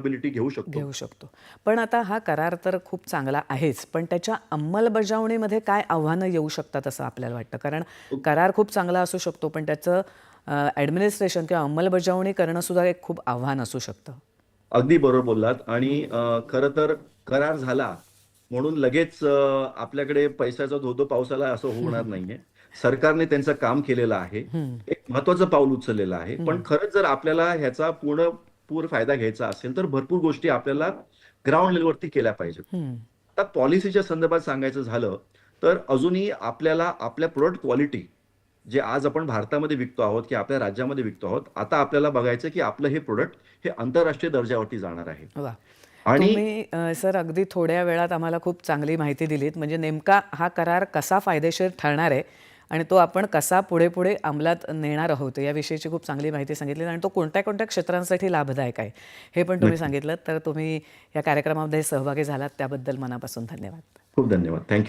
Responsibility घेऊ शकतो. घेऊ शकतो. पण आता हा करार तर खूप चांगला आहेच पण त्याच्या अंमलबजावणीमध्ये काय आव्हानं येऊ शकतात असं आपल्याला वाटतं? कारण करार खूप चांगला असू शकतो पण त्याचं ॲडमिनिस्ट्रेशन किंवा अंमलबजावणी करणं सुद्धा एक खूप आव्हान असू शकतं. अगदी बरोबर बोललात. आणि खरं तर करार झाला म्हणून लगेच आपल्याकडे पैशाचा धोधो पावसाला असं होणार नाहीये. सरकारने त्यांचं काम केलेलं आहे. एक महत्वाचं पाऊल उचललेलं आहे. पण खरंच जर आपल्याला ह्याचा पूर्ण पूर फायदा घ्यायचा असेल तर भरपूर गोष्टी आपल्याला ग्राउंड लेवलवरती केल्या पाहिजेत. आता पॉलिसीच्या संदर्भात सांगायचं झालं तर अजूनही आपल्याला आपल्या प्रोडक्ट क्वालिटी जे आज आपण भारतामध्ये विकतो आहोत की आपल्या राज्यामध्ये विकतो आहोत आता आपल्याला बघायचं की आपलं हे प्रोडक्ट हे आंतरराष्ट्रीय दर्जावरती जाणार आहे. आणि सर अगदी थोड्या वेळात आम्हाला खूप चांगली माहिती दिलीत. म्हणजे नेमका हा करार कसा फायदेशीर ठरणार आहे आणि तो आपण कसा पुढे पुढे अंमलात नेणार आहोत याविषयीची खूप चांगली माहिती सांगितली आणि तो कोणत्या कोणत्या क्षेत्रांसाठी लाभदायक आहे हे पण तुम्ही सांगितलं. तर तुम्ही या कार्यक्रमामध्ये सहभागी झालात त्याबद्दल मनापासून धन्यवाद. खूप धन्यवाद. थँक्यू